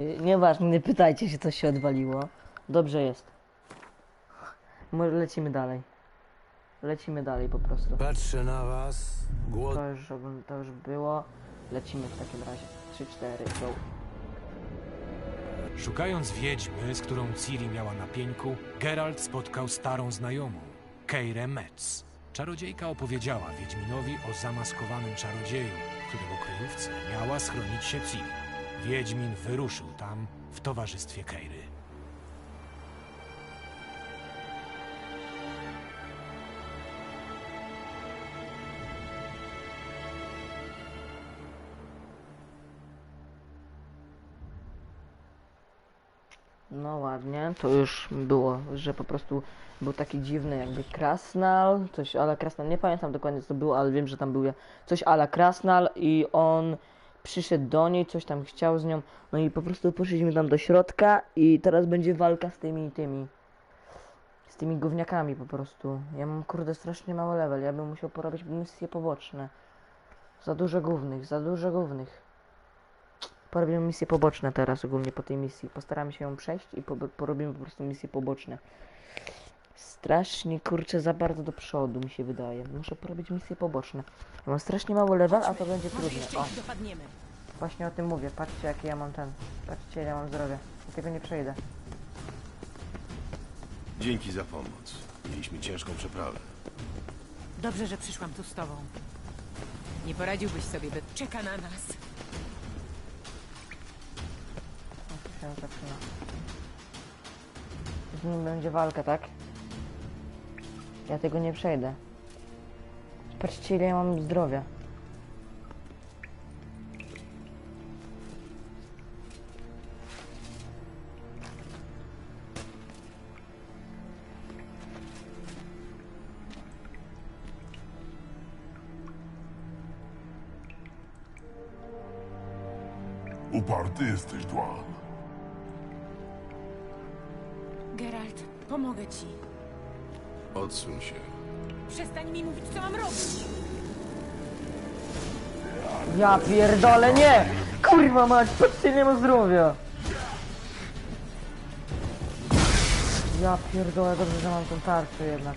Y, Nieważne, nie pytajcie się, co się odwaliło. Dobrze jest. Może lecimy dalej. Lecimy dalej po prostu. Patrzę na was, głod... To już, to już było. Lecimy w takim razie. 3, 4, go. Szukając wiedźmy, z którą Ciri miała na pieńku, Geralt spotkał starą znajomą, Keirę Metz. Czarodziejka opowiedziała Wiedźminowi o zamaskowanym czarodzieju, którego kryjówce miała schronić się Ciri. Wiedźmin wyruszył tam w towarzystwie Keiry. No ładnie, to już było, że po prostu był taki dziwny jakby krasnal, coś ala krasnal, nie pamiętam dokładnie co było, ale wiem, że tam był coś ala krasnal i on przyszedł do niej, coś tam chciał z nią, no i po prostu poszliśmy tam do środka i teraz będzie walka z tymi, tymi, z tymi gówniakami po prostu. Ja mam kurde strasznie mały level, ja bym musiał porobić misje poboczne. Za dużo głównych, za dużo głównych. Porobimy misje poboczne teraz ogólnie po tej misji. Postaramy się ją przejść i po, porobimy po prostu misje poboczne. Strasznie kurczę za bardzo do przodu mi się wydaje. Muszę porobić misje poboczne. Ja mam strasznie mały level, a to będzie trudne. O, właśnie o tym mówię. Patrzcie jakie ja mam ten. Patrzcie ile ja mam zdrowia. Ja tego nie przejdę. Dzięki za pomoc. Mieliśmy ciężką przeprawę. Dobrze, że przyszłam tu z tobą. Nie poradziłbyś sobie, by czeka na nas. O, tu się zaczyna. Z nim będzie walka, tak? Ja tego nie przejdę. Patrzcie ile ja mam zdrowia. Uparty jesteś, Dwan. Geralt, pomogę ci. Odsuń się. Przestań mi mówić, co mam robić. Ja pierdolę, nie! Kurwa mać, patrzcie, nie ma zdrowia! Ja pierdolę, dobrze, że mam tą tarczę jednak.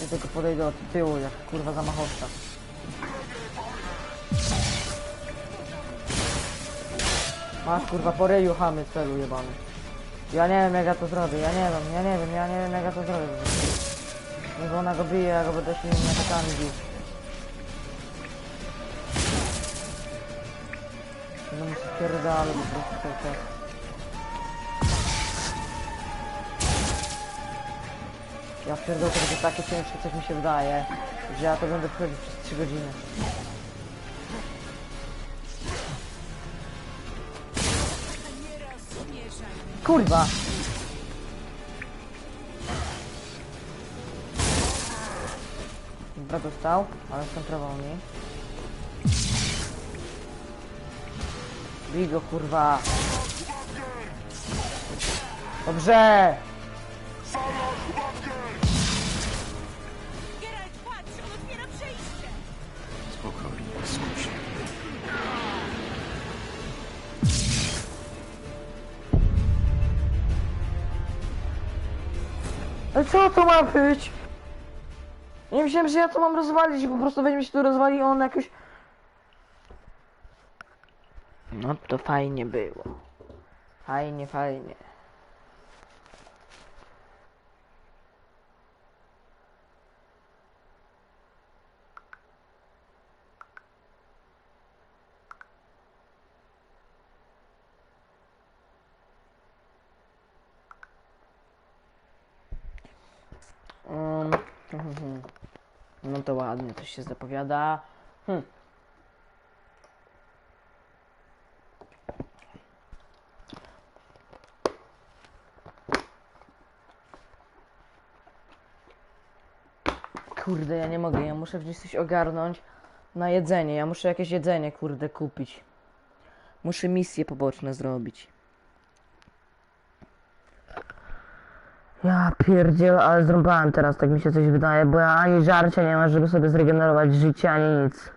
Ja tylko podejdę od tyłu, jak kurwa zamachowca. Masz kurwa po ryju chamy celu jebany. Ja nie wiem jak ja to zrobię, ja nie wiem, ja nie wiem, ja nie wiem jak ja to zrobię. Niech ona go bije, ja go będę silnymi atakami bił. No mi spierdala po prostu tak, tak. Ja pierdolę, to będzie takie ciężkie, coś mi się wydaje, że ja to będę wchodzić przez 3 godziny. Kurwa! Dobra, dostał, ale skontrował mnie. Bij go, kurwa! Dobrze! Spokojnie, skup się. Ale co to ma być? Nie myślałem, że ja to mam rozwalić po prostu weźmie się tu rozwali on jakoś... No to fajnie było. Fajnie, fajnie. Um, no to ładnie, się zapowiada. Hm. Kurde, ja nie mogę, ja muszę gdzieś coś ogarnąć na jedzenie. Ja muszę jakieś jedzenie, kurde, kupić. Muszę misje poboczne zrobić. Ja pierdziel, ale zrąbałem teraz, tak mi się coś wydaje, bo ja ani żarcia nie mam, żeby sobie zregenerować życie, ani nic.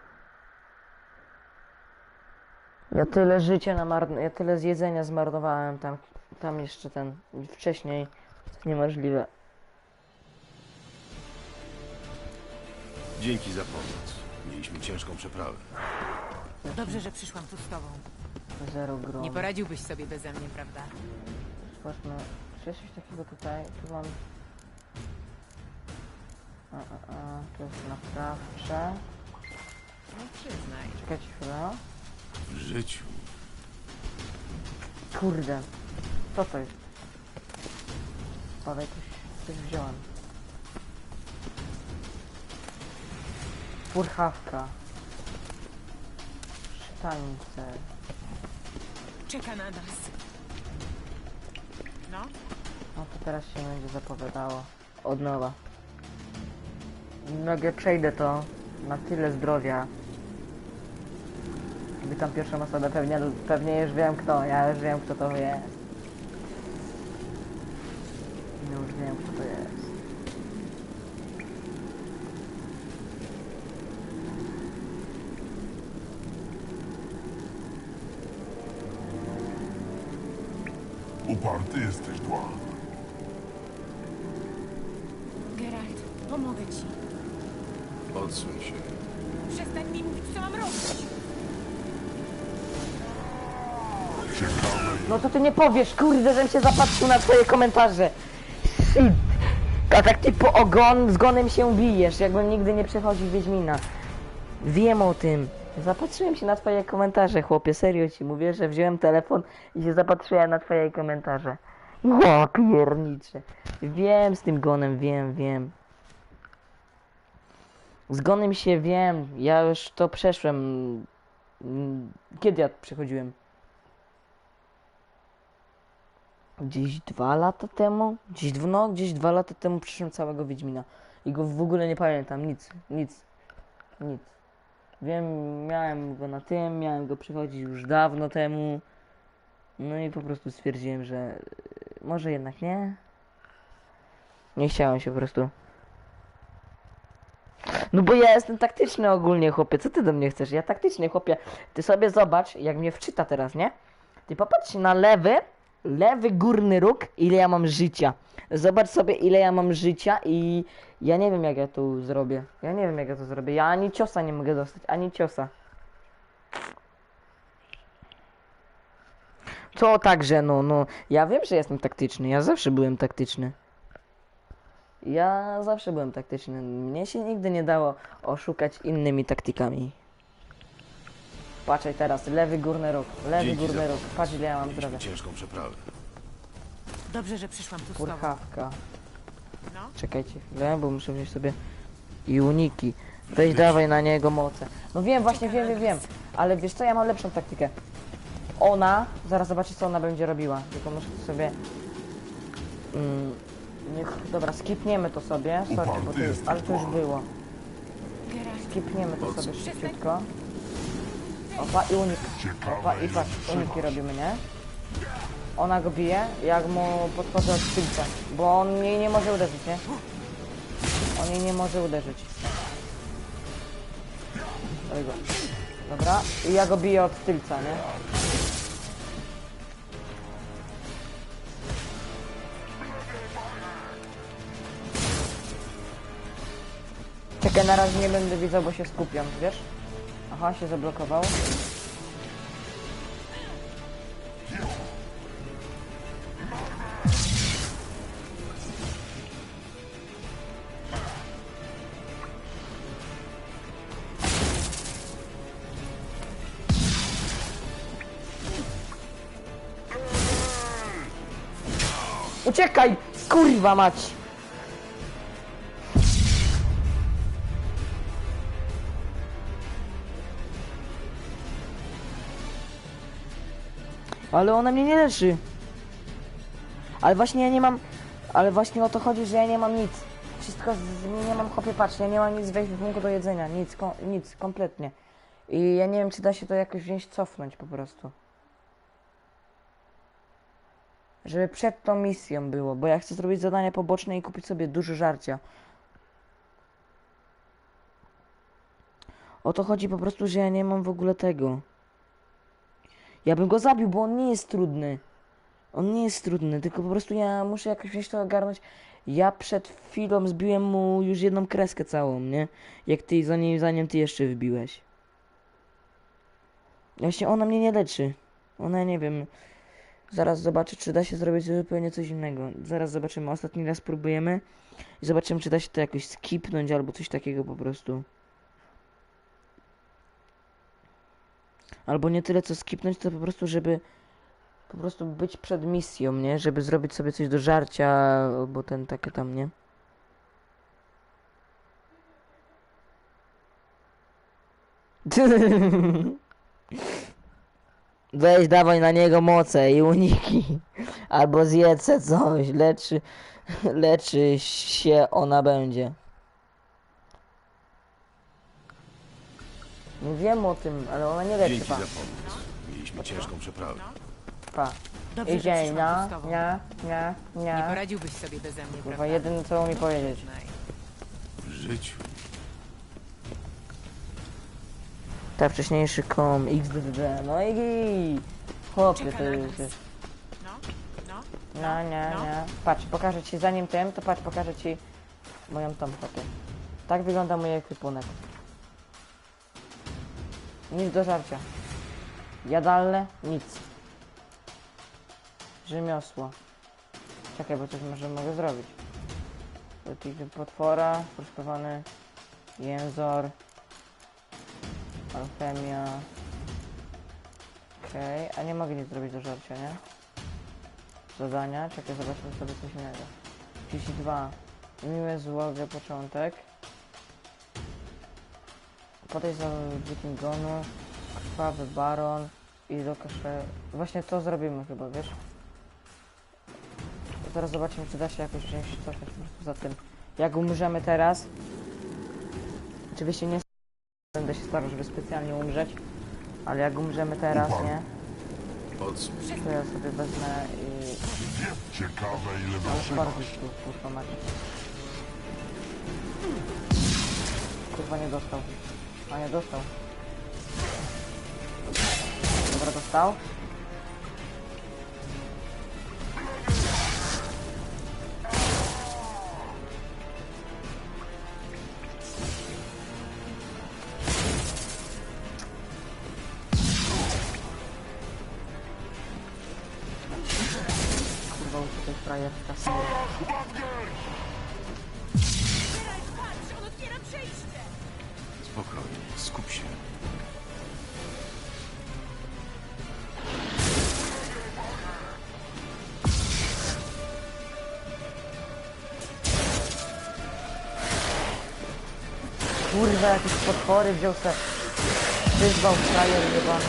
Ja tyle życia namarn... ja tyle z jedzenia zmarnowałem tam, tam jeszcze ten, wcześniej. To niemożliwe. Dzięki za pomoc. Mieliśmy ciężką przeprawę. Dobrze, że przyszłam tu z tobą. Zero grom. Nie poradziłbyś sobie beze mnie, prawda? Zobaczmy, czy jest coś takiego tutaj? Tu mam... A, a, a, to jest naprawcze. No przyznaj. Czekajcie chwilę. W życiu. Kurde. Co to jest? Spadaj, coś, coś wziąłem. Furchawka. Sztanice. Czeka na nas. No, No to teraz się będzie zapowiadało. Od nowa. Mogę przejdę to na tyle zdrowia. Witam pierwszą osobę, pewnie, pewnie już wiem kto, ja już wiem kto to jest. Ja już wiem kto to jest. Uparty jesteś, Dwan. Geralt, pomogę ci. Odsuń się. Przestań mi mówić, co mam robić. Ciekawe No to ty nie powiesz, kurde, żem się zapatrzył na twoje komentarze. A tak ty po ogon, zgonem się bijesz, jakbym nigdy nie przechodził Wiedźmina. Wiem o tym. Zapatrzyłem się na twoje komentarze, chłopie, serio ci mówię, że wziąłem telefon i się zapatrzyłem na twoje komentarze. O, piernicze. Wiem z tym gonem, wiem, wiem. Z gonem się wiem, ja już to przeszłem. Mm, Kiedy ja przechodziłem? Gdzieś dwa lata temu? Gdzieś, dw- no, gdzieś dwa lata temu przyszłem całego Wiedźmina. I go w ogóle nie pamiętam, nic, nic, nic. Wiem, miałem go na tym, miałem go przechodzić już dawno temu. No i po prostu stwierdziłem, że e, może jednak nie. Nie chciałem się po prostu. No bo ja jestem taktyczny ogólnie, chłopie. Co ty do mnie chcesz? Ja taktyczny, chłopie. Ty sobie zobacz, jak mnie wczyta teraz, nie? Ty popatrz na lewy, lewy górny róg, ile ja mam życia. Zobacz sobie, ile ja mam życia i ja nie wiem, jak ja to zrobię. Ja nie wiem, jak ja to zrobię. Ja ani ciosa nie mogę dostać, ani ciosa. To także, no, no. Ja wiem, że jestem taktyczny. Ja zawsze byłem taktyczny. Ja zawsze byłem taktyczny. Mnie się nigdy nie dało oszukać innymi taktykami. Patrzaj teraz, lewy górny róg, lewy Dzięki górny za róg. pomoc. Patrz ile ja mam Mieliśmy zdrowia. ciężką przeprawę. Dobrze, że przyszłam tu z tobą. Purchawka. No, Czekajcie chwilę, bo muszę wziąć sobie i uniki. Weź dawaj na niego moce. No wiem, właśnie wiem, wiem, wiem. Ale wiesz co, ja mam lepszą taktykę. Ona, zaraz zobaczysz co ona będzie robiła. Tylko muszę sobie... Mm, niech, dobra, skipniemy to sobie. Sorry, bo to jest, ale to już było. Geralt, Skipniemy to sobie szybciutko. Opa i unik. Opa i patrz, uniki robimy, nie? Ona go bije, jak mu podchodzę od tylca, bo on jej nie może uderzyć, nie? On jej nie może uderzyć. Dobra, i ja go biję od tylca, nie? Czekaj, na razie nie będę widział, bo się skupiam, wiesz? Aha, się zablokował. Uciekaj! Kurwa mać! Ale ona mnie nie leczy. Ale właśnie ja nie mam... Ale właśnie o to chodzi, że ja nie mam nic. Wszystko z... nie mam chłopie, patrz, ja nie mam nic w punkt do jedzenia. Nic, nic, kompletnie. I ja nie wiem, czy da się to jakoś wziąć, cofnąć po prostu. Żeby przed tą misją było, bo ja chcę zrobić zadania poboczne i kupić sobie dużo żarcia. O to chodzi po prostu, że ja nie mam w ogóle tego. Ja bym go zabił, bo on nie jest trudny. On nie jest trudny, tylko po prostu ja muszę jakoś wziąć to ogarnąć. Ja przed chwilą zbiłem mu już jedną kreskę całą, nie? Jak ty, zanim, zanim ty jeszcze wybiłeś. Właśnie ona mnie nie leczy. Ona, nie wiem... Zaraz zobaczę, czy da się zrobić zupełnie coś innego. Zaraz zobaczymy, ostatni raz próbujemy. I zobaczymy, czy da się to jakoś skipnąć albo coś takiego po prostu. Albo nie tyle co skipnąć, to po prostu, żeby po prostu być przed misją, nie? Żeby zrobić sobie coś do żarcia, albo ten takie tam, nie? Weź, dawaj na niego moce i uniki. Albo zjedz coś, leczy, leczy się ona będzie. Nie wiem o tym, ale ona nie leczy, Dzięki pa. za pomoc. Mieliśmy ciężką przeprawę. pa. Dobrze, że Idziej, przyszłam no, tu z tobą. nie, nie, Nie nie. poradziłbyś sobie beze mnie, Kurwa, prawda? jedyne co mi powiedzieć. W życiu. Tak, wcześniejszy kom XDD, no i chłopie, Czeka to na jest... nas. No, no. No, nie, no. nie. Patrz, pokażę ci zanim tym, to patrz, pokażę ci moją tą fotę. Tak wygląda mój ekwipunek. Nic do żarcia. Jadalne? Nic. Rzemiosło. Czekaj, bo coś może mogę zrobić. Typ potwora, poszkodowany jęzor, alchemia. Okej, a nie mogę nic zrobić do żarcia, nie? zadania. Czekaj, zobaczmy sobie coś innego. 32. Miłe złoge początek. Podejść za Wikingonu. Krwawy baron. I do kasze... Właśnie to zrobimy chyba, wiesz? Zaraz zobaczymy, czy da się jakoś wziąć prostu za tym. Jak umrzemy teraz... Oczywiście nie będę się starał, żeby specjalnie umrzeć. Ale jak umrzemy teraz, nie? To ja sobie wezmę i... Ciekawe ile wytrzymasz. Kurwa nie dostał. A nie dostał. Dobra, dostał. Kurwa, uciekaj frajerska. Spokojnie. Kurwa, jakieś potwory wziął se. Wyzwał frajer jebany.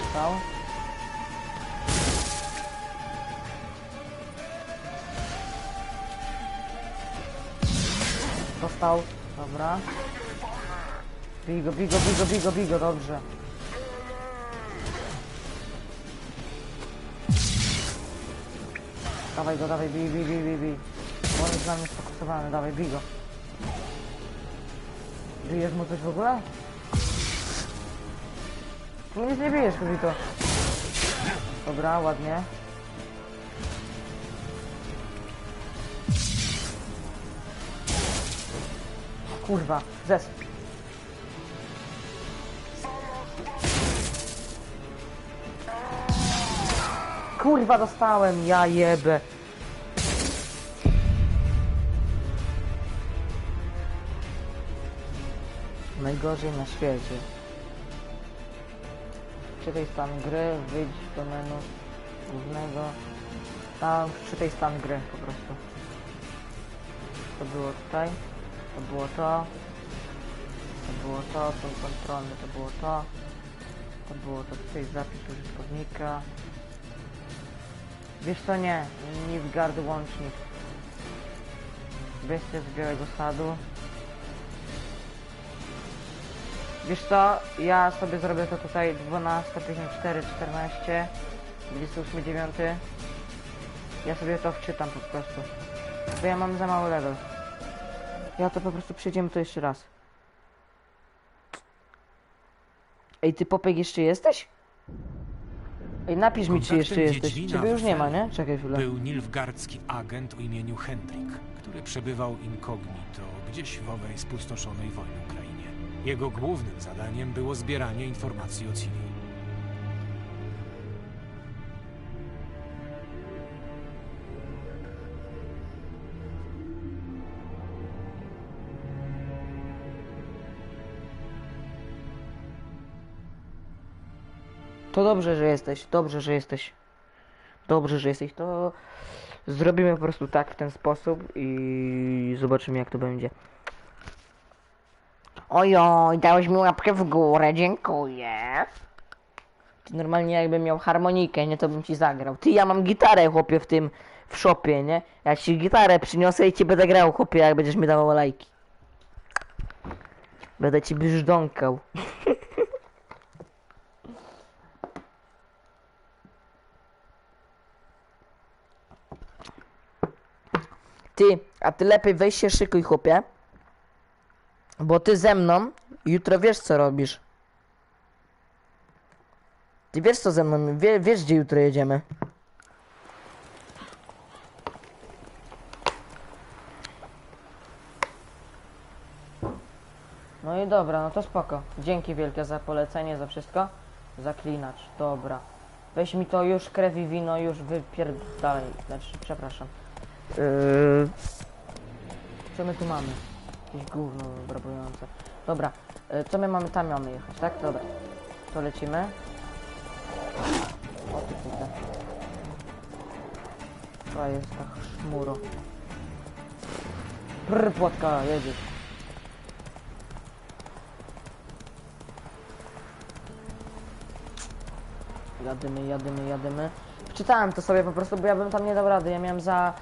Dostał. Dostał. Dobra. Bigo, bigo, bigo, bigo, bigo, dobrze. Dawaj go, dawaj, bij, bij, bij, bij, bij. On jest na mnie sfokusowany, dawaj, bij go. Bijesz mu coś w ogóle? Tu nic nie bijesz, kobito. Dobra, ładnie. Kurwa, zes. Kurwa, dostałem, ja jebę. Najgorzej na świecie. Czytaj stan gry, wyjdź do menu głównego. Tam, czytaj stan gry po prostu. To było tutaj. To było to. To było to, są kontrolne, to było to. To było to tutaj zapis użytkownika. Wiesz co nie, Nilfgaard łącznik. Bestia z Białego Sadu. Wiesz co, ja sobie zrobię to tutaj 12, 54, 14, 28, 9. Ja sobie to wczytam po prostu. Bo ja mam za mały level. Ja to po prostu przejdziemy to jeszcze raz. Ej, ty Popek jeszcze jesteś? Ej, napisz mi, czy Kontaktem jeszcze jesteś. Wiedźmina Ciebie już nie ma, nie? Czekaj chwilę. Był nilfgardzki agent o imieniu Hendrik, który przebywał incognito gdzieś w owej spustoszonej wojną krainie. Jego głównym zadaniem było zbieranie informacji o Ciri. To dobrze, że jesteś. Dobrze, że jesteś. Dobrze, że jesteś. To zrobimy po prostu tak w ten sposób i zobaczymy jak to będzie. Ojoj, dałeś mi łapkę w górę, dziękuję. Normalnie jakbym miał harmonikę, nie to bym ci zagrał. Ty, ja mam gitarę, chłopie, w tym, w shopie, nie? Ja ci gitarę przyniosę i ci będę grał, chłopie, jak będziesz mi dawał lajki. Będę ci brzdąkał. Ty, a ty lepiej weź się szykuj, chłopie. Bo ty ze mną jutro wiesz co robisz. Ty wiesz co ze mną, wie, wiesz gdzie jutro jedziemy. No i dobra, no to spoko. Dzięki wielkie za polecenie, za wszystko. Zaklinacz, dobra. Weź mi to już krew i wino, już wypierdalaj. Znaczy, przepraszam. Yy... Co my tu mamy? Jakieś gówno brabujące. Dobra, yy, co my mamy? Tam mamy jechać, tak? Dobra. To lecimy. O ty kurde. To jest ta szmuro. Brr, płotka, jedziesz. Jadymy, jadymy, jadymy. Wczytałem to sobie po prostu, bo ja bym tam nie dał rady. Ja miałem za...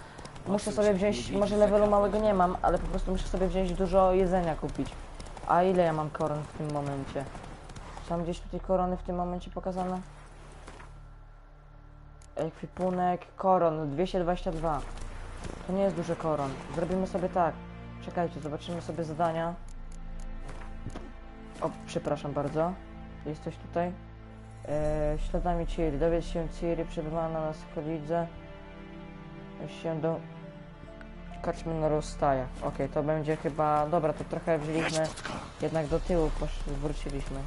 Muszę sobie wziąć, może levelu małego nie mam, ale po prostu muszę sobie wziąć dużo jedzenia kupić. A ile ja mam koron w tym momencie? Są gdzieś tutaj korony w tym momencie pokazane? Ekwipunek, koron, 222. To nie jest duży koron. Zrobimy sobie tak. Czekajcie, zobaczymy sobie zadania. O, przepraszam bardzo. Jest coś tutaj? Eee, śladami Ciri. Dowiedz się Ciri, przebywa na nas kolidze. się do... Kaczmy na rozstaje. Okej, to będzie chyba... Dobra, to trochę wzięliśmy jednak do tyłu, posz... wróciliśmy.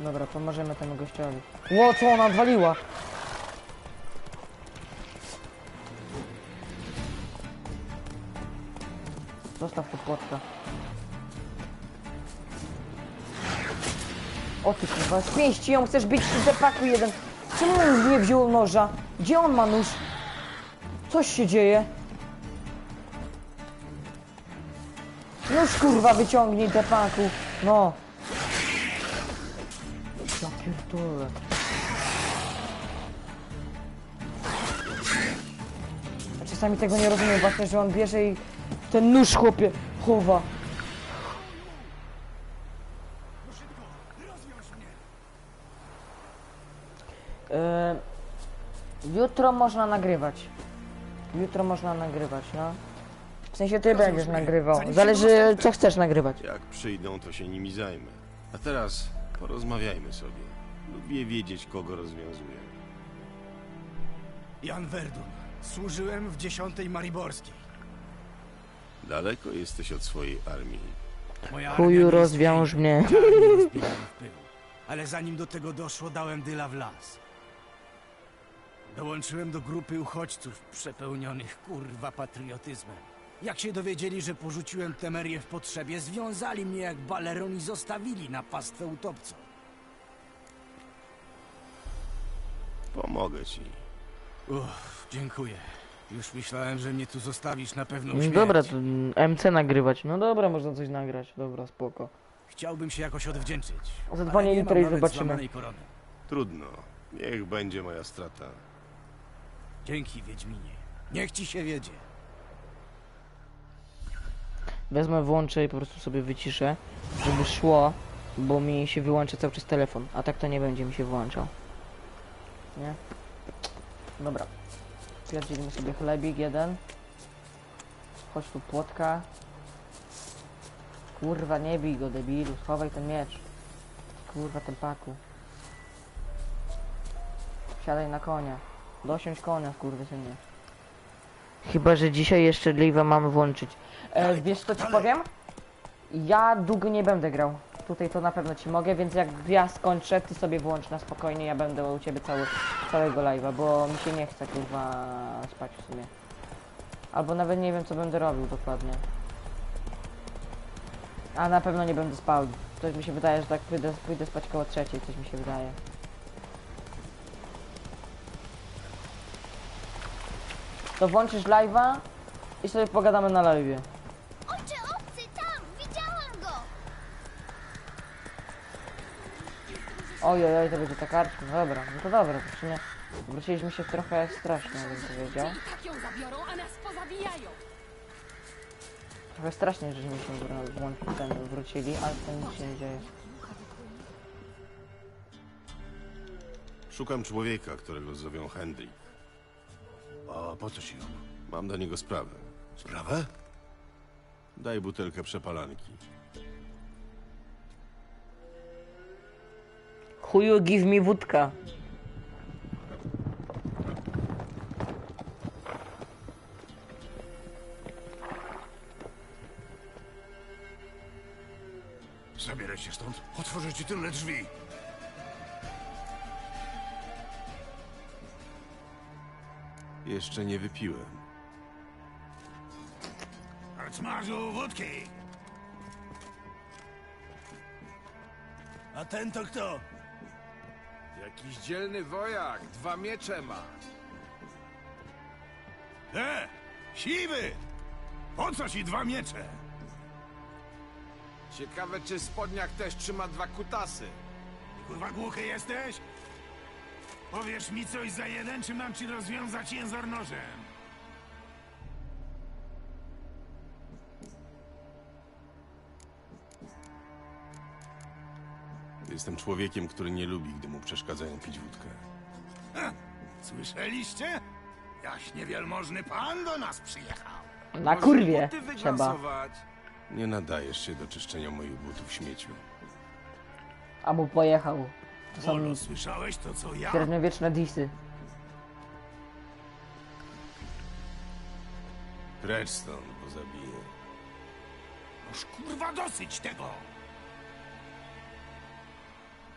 Dobra, pomożemy temu gościowi. Ło, co ona odwaliła? Zostaw tu płotka. O ty kurwa, zmieści ją, chcesz bić w zepaku jeden. Czemu on nie wziął noża? Gdzie on ma nóż? Coś się dzieje. Nóż kurwa wyciągnij tepaku. No. Ja pierdolę. Czasami tego nie rozumiem właśnie, że on bierze i ten nóż chłopie chowa. E, jutro można nagrywać. Jutro można nagrywać, no. W sensie ty będziesz nagrywał. Zależy co chcesz nagrywać. Jak przyjdą, to się nimi zajmę. A teraz porozmawiajmy sobie. Lubię wiedzieć, kogo rozwiązuję. Jan Verdun. Służyłem w dziesiątej Mariborskiej. Daleko jesteś od swojej armii. Moja Chuju, armia nie rozwiąż mnie. w pył. Ale zanim do tego doszło, dałem dyla w las. Dołączyłem do grupy uchodźców przepełnionych kurwa patriotyzmem. Jak się dowiedzieli, że porzuciłem Temerię w potrzebie, związali mnie jak baleron i zostawili na pastwę utopcom. Pomogę ci. Uff, dziękuję. Już myślałem, że mnie tu zostawisz na pewną No śmierć. dobra, to MC nagrywać. No dobra, można coś nagrać. Dobra, spoko. Chciałbym się jakoś odwdzięczyć. Zadzwonię ale nie jutro mam i nawet zobaczymy. złamanej korony. Trudno. Niech będzie moja strata. Dzięki, Wiedźminie. Niech ci się wiedzie. Wezmę, włączę i po prostu sobie wyciszę, żeby szło, bo mi się wyłącza cały czas telefon, a tak to nie będzie mi się wyłączał. Nie? Dobra. Spierdzimy sobie chlebik jeden. Chodź tu płotka. Kurwa, nie bij go, debilu. Schowaj ten miecz. Kurwa, ten paku. Siadaj na konia. Dosiądź konia, kurwy synie. Chyba, że dzisiaj jeszcze live'a mamy włączyć. E, wiesz co ci powiem? Ja długo nie będę grał. Tutaj to na pewno ci mogę, więc jak ja skończę, ty sobie włącz na spokojnie, ja będę u ciebie cały, całego live'a, bo mi się nie chce kurwa spać w sumie. Albo nawet nie wiem co będę robił dokładnie. A na pewno nie będę spał. Coś mi się wydaje, że tak pójdę, pójdę spać koło trzeciej, coś mi się wydaje. To włączysz live'a i sobie pogadamy na live'ie. Ojcze obcy, tam! Widziałam go! Oj, oj, oj, to będzie ta karczma. No dobra, no to dobra, to wróciliśmy się trochę strasznie, bym powiedział. I tak ją zabiorą, a nas pozabijają. Trochę strasznie, żeśmy się wr- włączyli, ten wrócili, ale to nic się nie dzieje. Szukam człowieka, którego zowią Hendrik. A po co ci on? Mam do niego sprawę. Sprawę? Daj butelkę przepalanki. Chuju, give me wódka. Zabieraj się stąd. Otworzę ci tylne drzwi. Jeszcze nie wypiłem. Arcmarzu, wódki! A ten to kto? Jakiś dzielny wojak, dwa miecze ma. E! Siwy! Po co ci dwa miecze? Ciekawe, czy spodniak też trzyma dwa kutasy. Kurwa głuchy jesteś? Powiesz mi coś za jeden, czy mam ci rozwiązać jęzor nożem? Jestem człowiekiem, który nie lubi, gdy mu przeszkadzają pić wódkę. Słyszeliście? Jaśnie wielmożny pan do nas przyjechał. Na kurwie trzeba. Nie nadajesz się do czyszczenia moich butów śmieciu. Albo pojechał. To są Polo, słyszałeś to, co ja? średniowieczne disy. Precz stąd, bo zabiję. Już kurwa dosyć tego!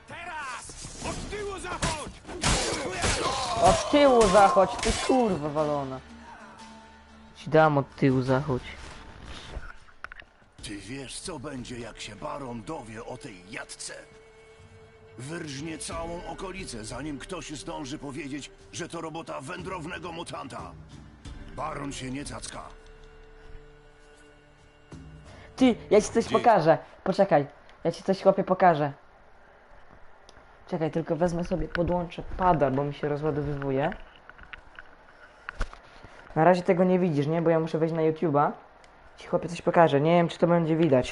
Teraz! Od tyłu zachodź! Od tyłu zachodź, ty kurwa walona. Ci dam od tyłu zachodź. Ty wiesz, co będzie, jak się baron dowie o tej jadce? Wyrżnie całą okolicę, zanim ktoś zdąży powiedzieć, że to robota wędrownego mutanta. Baron się nie cacka. Ty, ja ci coś Gdzie? pokażę. Poczekaj, ja ci coś chłopie pokażę. Czekaj, tylko wezmę sobie, podłączę pada, bo mi się rozładowywuje. Na razie tego nie widzisz, nie? Bo ja muszę wejść na YouTube'a. Ci chłopie coś pokażę. Nie wiem, czy to będzie widać.